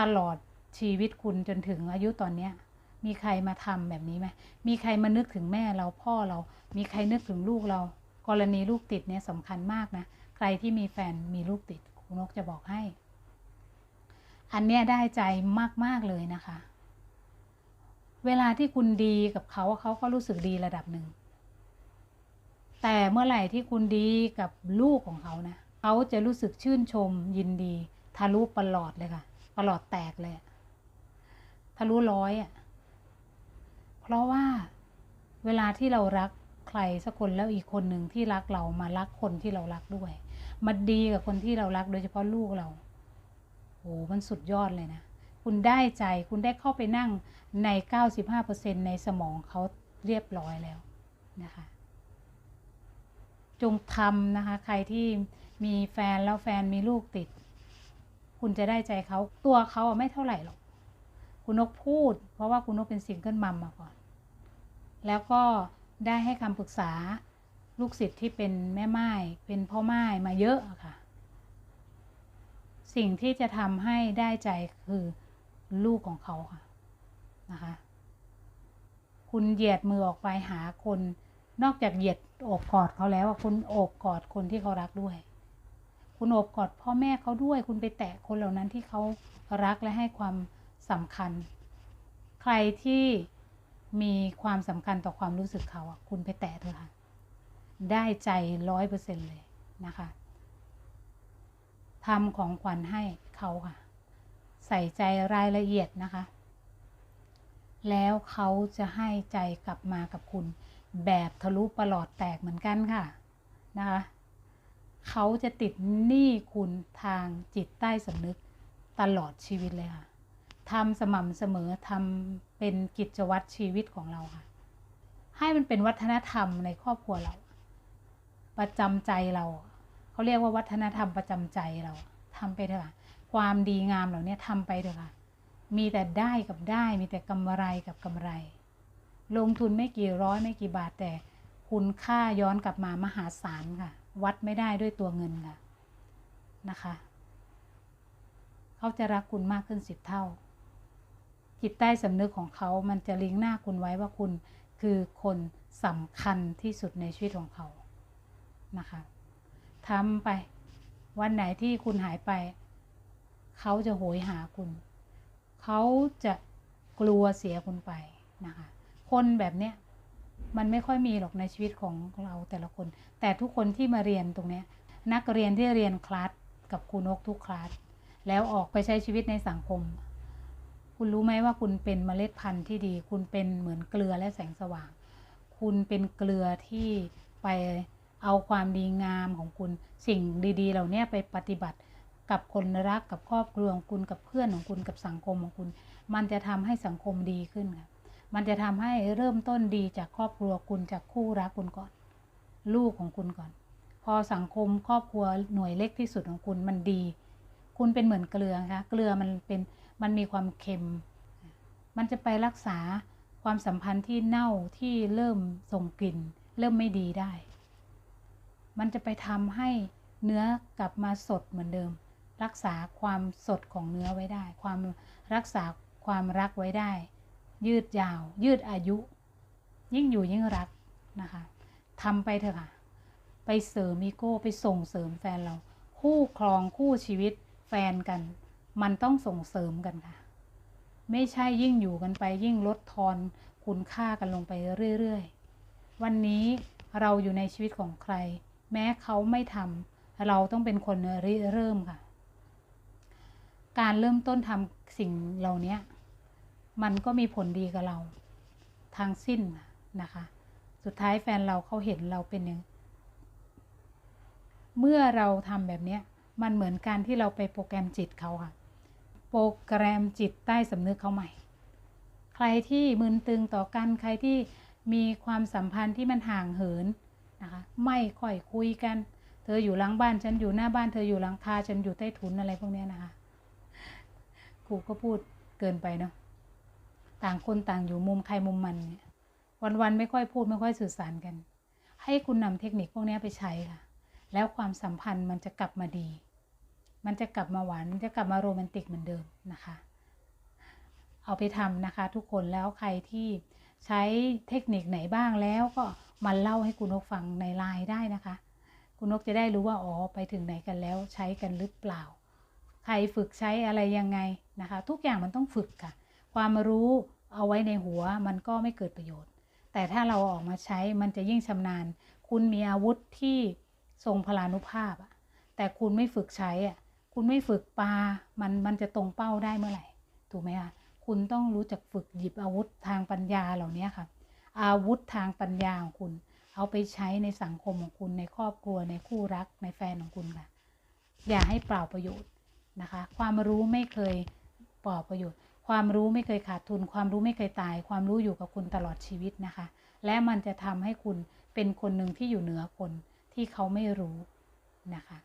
ตลอดชีวิตคุณจนถึงอายุตอนเนี้ย มีใครมาทำแบบนี้ไหมมีใครมานึกถึงแม่เราพ่อเรา มีใครนึกถึงลูกเรา กรณีลูกติดเนี่ยสำคัญมากนะ ใครที่มีแฟนมีลูกติดคุณนกจะบอกให้ อันเนี้ยได้ใจมาก ๆ เลยนะคะ เวลาที่คุณดีกับเขาเขาก็รู้สึกดีระดับหนึ่ง แต่เมื่อไหร่ที่คุณดีกับลูกของเขานะเขาจะรู้สึกชื่นชมยินดีทะลุประหลอดเลยค่ะ ประหลอดแตกเลยทะลุร้อยอะ เพราะว่าเวลาที่เรารักใครสักคนแล้วอีกคนหนึ่งที่รักเรามารักคนที่เรารักด้วยมาดีกับคนที่เรารักโดยเฉพาะลูกเราโอ้มันสุดยอดเลยนะ คุณได้ใจคุณได้เข้าไปนั่งใน 95%ในสมองเขาเรียบร้อยแล้วนะคะ จงทำนะคะ ใครที่มีแฟนแล้วแฟนมีลูกติด คุณจะได้ใจเขาตัวเขาไม่เท่าไหร่หรอก คุณนกพูด เพราะว่าคุณนกเป็นซิงเกิลมัมมาก่อน แล้วก็ได้ให้คำปรึกษาลูกศิษย์ที่เป็นแม่ไม้เป็นพ่อไม้มาเยอะอะค่ะ สิ่งที่จะทำให้ได้ใจคือลูกของเขาค่ะนะคะ คุณเหยียดมือออกไปหาคนนอกจากเหยียดโอบกอดเขาแล้วคุณโอบกอดคนที่เขารักด้วย คุณโอบกอดพ่อแม่เขาด้วย คุณไปแตะคนเหล่านั้นที่เขารักและให้ความสำคัญ ใครที่มีความสำคัญต่อความรู้สึกเขาอะคุณไปแตะเถอะค่ะ ได้ใจร้อยเปอร์เซ็นเลยนะคะทำของขวัญให้เขาค่ะ ใส่ใจรายละเอียดนะคะ แล้วเขาจะให้ใจกลับมากับคุณ แบบทะลุประหลอดแตกเหมือนกันค่ะนะคะ เขาจะติดหนี้คุณทางจิตใต้สำนึกตลอดชีวิตเลยค่ะทำสม่ำเสมอทำเป็นกิจวัตรชีวิตของเราค่ะ ให้มันเป็นวัฒนธรรมในครอบครัวเรา ประจำใจเราเขาเรียกว่าวัฒนธรรมประจำใจเราทำไปเถอะค่ะความดีงามเหล่านี้ทำไปเถอะค่ะ มีแต่ได้กับได้ มีแต่กำไรกับกำไร ลงทุนไม่กี่ร้อยไม่กี่บาทแต่คุณค่าย้อนกลับมามหาศาลค่ะ วัดไม่ได้ด้วยตัวเงินค่ะนะคะ เขาจะรักคุณมากขึ้นสิบเท่า จิตใต้สำนึกของเขามันจะลิงหน้าคุณไว้ว่าคุณคือคนสำคัญที่สุดในชีวิตของเขานะคะทำไปวันไหนที่คุณหายไป เขาจะโหยหาคุณ เขาจะกลัวเสียคุณไปนะคะ คนแบบเนี้ย มันไม่ค่อยมีหรอกในชีวิตของเราแต่ละคน แต่ทุกคนที่มาเรียนตรงเนี้ยนักเรียนที่เรียนคลาสกับครูนกทุกคลาสแล้วออกไปใช้ชีวิตในสังคม คุณรู้ไหมว่าคุณเป็นเมล็ดพันธุ์ที่ดี คุณเป็นเหมือนเกลือและแสงสว่าง คุณเป็นเกลือที่ไปเอาความดีงามของคุณสิ่งดี ๆ เหล่านี้ไปปฏิบัติกับคนรักกับครอบครัวของคุณกับเพื่อนของคุณกับสังคมของคุณ มันจะทำให้สังคมดีขึ้นค่ะ มันจะทำให้เริ่มต้นดีจากครอบครัวคุณจากคู่รักคุณก่อน ลูกของคุณก่อน พอสังคมครอบครัวหน่วยเล็กที่สุดของคุณมันดี คุณเป็นเหมือนเกลือคะเกลือมันเป็นมันมีความเค็ม มันจะไปรักษาความสัมพันธ์ที่เน่าที่เริ่มส่งกลิ่น เริ่มไม่ดีได้ มันจะไปทำให้เนื้อกลับมาสดเหมือนเดิม รักษาความสดของเนื้อไว้ได้ ความรักษาความรักไว้ได้ ยืดยาว ยืดอายุ ยิ่งอยู่ยิ่งรักนะคะทำไปเถอะค่ะ ไปเสริมอีโก้ไปส่งเสริมแฟนเรา คู่ครองคู่ชีวิตแฟนกัน มันต้องส่งเสริมกันค่ะ ไม่ใช่ยิ่งอยู่กันไปยิ่งลดทอนคุณค่ากันลงไปเรื่อยๆ วันนี้เราอยู่ในชีวิตของใคร แม้เขาไม่ทำเราต้องเป็นคนริเริ่มค่ะ การเริ่มต้นทำสิ่งเหล่านี้ มันก็มีผลดีกับเราทางสิ้นนะคะ สุดท้ายแฟนเราเขาเห็นเราเป็นอย่างเมื่อเราทำแบบนี้มันเหมือนการที่เราไปโปรแกรมจิตเขาค่ะ โปรแกรมจิตใต้สำนึกเขาใหม่ ใครที่มึนตึงต่อกันใครที่มีความสัมพันธ์ที่มันห่างเหินนะคะ ไม่ค่อยคุยกัน เธออยู่หลังบ้านฉันอยู่หน้าบ้านเธออยู่หลังคาฉันอยู่ใต้ถุนอะไรพวกนี้นะคะครูก็พูดเกินไปเนาะ ต่างคนต่างอยู่มุมใครมุมมันเนี่ยวันๆไม่ค่อยพูดไม่ค่อยสื่อสารกัน ให้คุณนำเทคนิคพวกนี้ไปใช้ค่ะ แล้วความสัมพันธ์มันจะกลับมาดี มันจะกลับมาหวานมันจะกลับมาโรแมนติกเหมือนเดิมนะคะ เอาไปทำนะคะ ทุกคนแล้วใครที่ใช้เทคนิคไหนบ้างแล้วก็มาเล่าให้คุณนกฟังในไลน์ได้นะคะ คุณนกจะได้รู้ว่าอ๋อไปถึงไหนกันแล้วใช้กันหรือเปล่า ใครฝึกใช้อะไรยังไงนะคะ ทุกอย่างมันต้องฝึกค่ะ ความรู้ เอาไว้ในหัวมันก็ไม่เกิดประโยชน์ แต่ถ้าเราออกมาใช้มันจะยิ่งชำนาญ คุณมีอาวุธที่ทรงพลานุภาพอะแต่คุณไม่ฝึกใช้อะคุณไม่ฝึกปามันมันจะตรงเป้าได้เมื่อไหร่ถูกไหมคะคุณต้องรู้จักฝึกหยิบอาวุธทางปัญญาเหล่านี้ค่ะ อาวุธทางปัญญาของคุณ เอาไปใช้ในสังคมของคุณในครอบครัวในคู่รักในแฟนของคุณค่ะ อย่าให้เปล่าประโยชน์นะคะ ความรู้ไม่เคยเปล่าประโยชน์ ความรู้ไม่เคยขาดทุน ความรู้ไม่เคยตาย ความรู้อยู่กับคุณตลอดชีวิตนะคะ และมันจะทำให้คุณเป็นคนหนึ่งที่อยู่เหนือคนที่เขาไม่รู้นะคะ